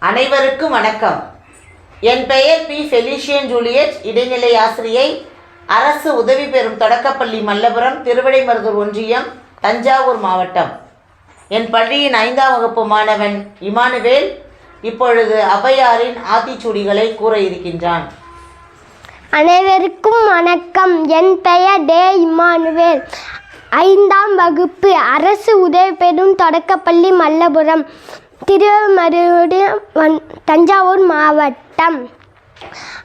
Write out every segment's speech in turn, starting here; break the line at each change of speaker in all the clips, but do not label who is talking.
அனைவருக்கும் வணக்கம். என் பெயர் பி. ஃபெலிஷியன் ஜூலியட் இடைநிலை ஆசிரியை அரசு உதவி பெறும் தொடக்கப்பள்ளி மல்லபுரம் திருவிடைமருதூர் ஒன்றியம் தஞ்சாவூர் மாவட்டம். என் பள்ளியின் ஐந்தாம் வகுப்பு மாணவன் இமானுவேல் இப்பொழுது அபையாரின் ஆத்திச்சூடிகளை கூற இருக்கின்றான்.
அனைவருக்கும் வணக்கம். என் பெயர் டே இமானுவேல். ஐந்தாம் வகுப்பு அரசு உதவி பெறும் தொடக்கப்பள்ளி மல்லபுரம். திருமருடைய வன் தஞ்சாவூர் மாவட்டம்.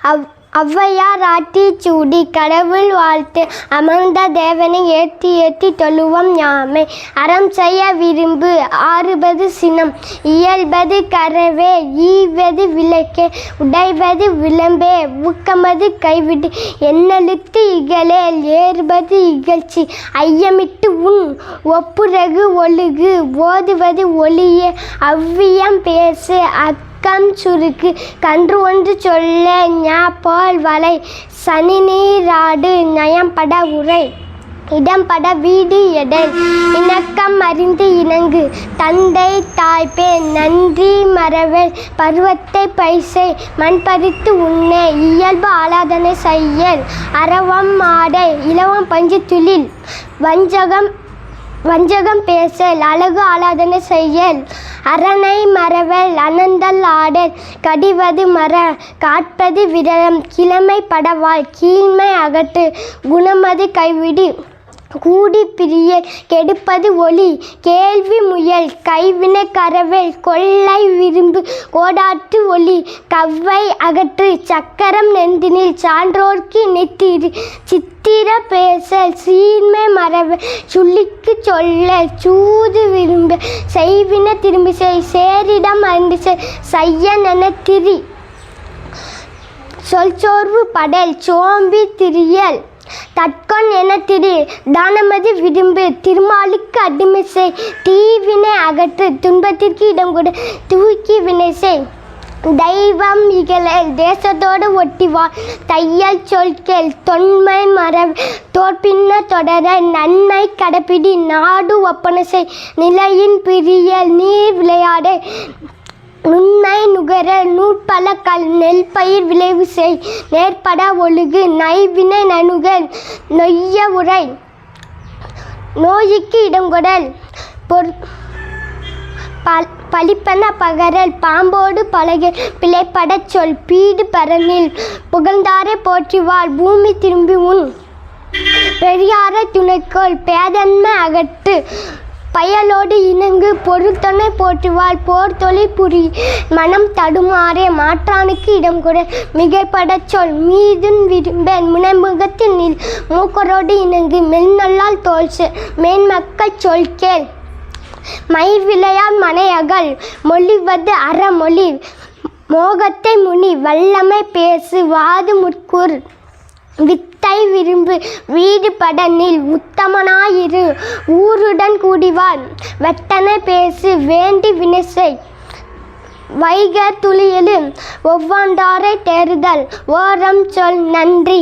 அவ் ஔவையார் ஆத்திச்சூடி கடவுள் வாழ்த்து அமர்ந்த தேவனை ஏற்றி ஏற்றி தொழுவம் யாமை அறம் செய்ய விரும்பு ஆறுபது சினம் இயல்பது கரவே ஈவது விளக்கே உடைவது விளம்பே ஊக்கமது கைவிடு. என்னழுத்து இகழேல் ஏறுபது இகழ்ச்சி. ஐயமிட்டு உன் ஒப்புரகு ஒழுகு ஓதுவது ஒளியே அவ்வியம் பேசு பக்கம் சுருக்கு. கன்று ஒன்று சொல்ல ஞாபால் வலை சனி நீராடு நயம்பட உரை. இடம்பட வீடு எடை. இணக்கம் அறிந்து இணங்கு. தந்தை தாய்ப்பே நன்றி மரவல் பருவத்தை பைசை மண் பறித்து உண்ணே. இயல்பு ஆலாதனை செய்யல். அறவம் ஆடை. இலவம் பஞ்சு துளில். வஞ்சகம் வஞ்சகம் பேசல் அழகு ஆலாதனை செய்யல் அரணை மறவல் அனந்தல் ஆடல் கடிவது மர காட்பது விரலம் கிழமை படவாள் கீழ்மை அகற்று குணமது கைவிடி. கூடி பிரிய கெடுப்பது ஒளி. கேள்வி முயல் கைவினை கரவேல் கொள்ளை விரும்பு கோடாட்டு ஒளி. கவ்வை அகற்று சக்கரம் நெந்தினில் சான்றோர்க்கு நெத்திரு சித்திர பேசல் சீன்மை மரப சுள்ளிக்கு சொல்ல சூது விரும்ப. செய்வின திரும்பி செய் சேரிடம் அறிந்து செய்ய நென சொல் சோர்வு படல் சோம்பி திரியல். தட்கொன் என திரு தானமதி விரும்பு. திருமாலுக்கு அடிமை செய். தீவினை அகற்று. துன்பத்திற்கு இடம் கொடு. தூக்கி வினை செய். தெய்வம் இகழல் தேசத்தோடு ஒட்டிவாள் தையல் சொல்கேள் தொன்மை மர தோற்பின்ன தொடர. நன்மை கடைப்பிடி. நாடு ஒப்பனை செய். நிலையின் பிரியல் நீர் விளையாடு. நுண்மை நுகர நூற்பல கல் நெல் பயிர் விளைவு செய். நேர்பட ஒழுகு நைவினை நணுக நொய்ய உரை. நோய்க்கு இடங்கொடல். பொற் பல் பழிப்பன பகரல் பாம்போடு பழக பிழைப்படச் சொல். பீடு பரனில் புகழ்ந்தாரே போற்றிவாள் பூமி திரும்பி உன் பெரியாரை துணைக்கோள். பேதன்மை அகற்று பயலோடு இணங்கு பொருத்தனை போற்றுவாள் போர் தொழில் புரி மனம் தடுமாறே மாற்றானுக்கு இடம் கூட. மிகைப்படச் சொல் மீதும் விரும்பேன் முனைமுகத்தில் நில். மூக்கரோடு இணங்கு மெல்நல்லால் தோல் மேன்மக்கள் சொல் கேள். மயிர் விளையால் மனையகல் மொழிவது அறமொழி. மோகத்தை முனி வல்லமை பேசு. வாது முற்கூர். வித்தை விரும்பு வீடு படனில் உத்தமனாயிரு. ஊருடன் கூடிவான் வெட்டனை பேசு வேண்டி வினைசை வைக துளியலும் ஒவ்வாண்டாரை தேறுதல் ஓரம் சொல் நன்றி.